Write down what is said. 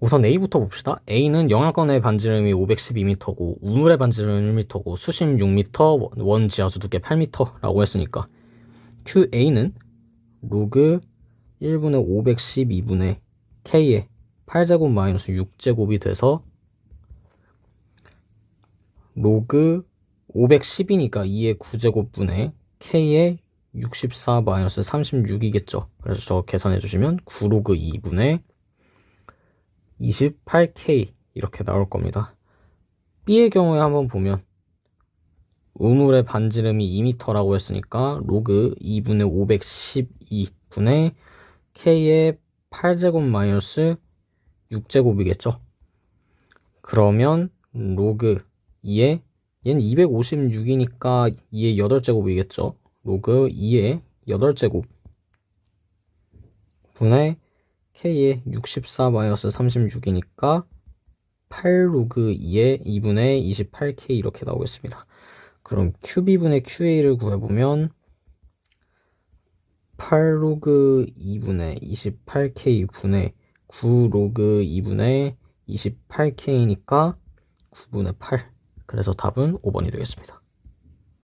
우선 A부터 봅시다. A는 영하권의 반지름이 512m고 우물의 반지름은 1m고 수심 6m, 원 지하수 두께 8m라고 했으니까 QA는 로그 1분의 512분의 K의 8제곱 마이너스 6제곱이 돼서 로그 510이니까 2의 9제곱분의 K의 64 마이너스 36이겠죠. 그래서 저 계산해 주시면 9로그 2분의 28K 이렇게 나올 겁니다. B의 경우에 한번 보면 우물의 반지름이 2m라고 했으니까 로그 2분의 512분의 K의 8제곱 마이너스 6제곱이겠죠. 그러면 로그 2의 얘는 256이니까 2의 8제곱이겠죠. 로그 2의 8제곱 분의 k의 64 마이너스 36이니까 8 로그 2의 2분의 28k 이렇게 나오겠습니다. 그럼 qb분의 qa를 구해보면 8 로그 2분의 28k 분의 9 로그 2분의 28k니까 9분의 8 그래서 답은 5번이 되겠습니다.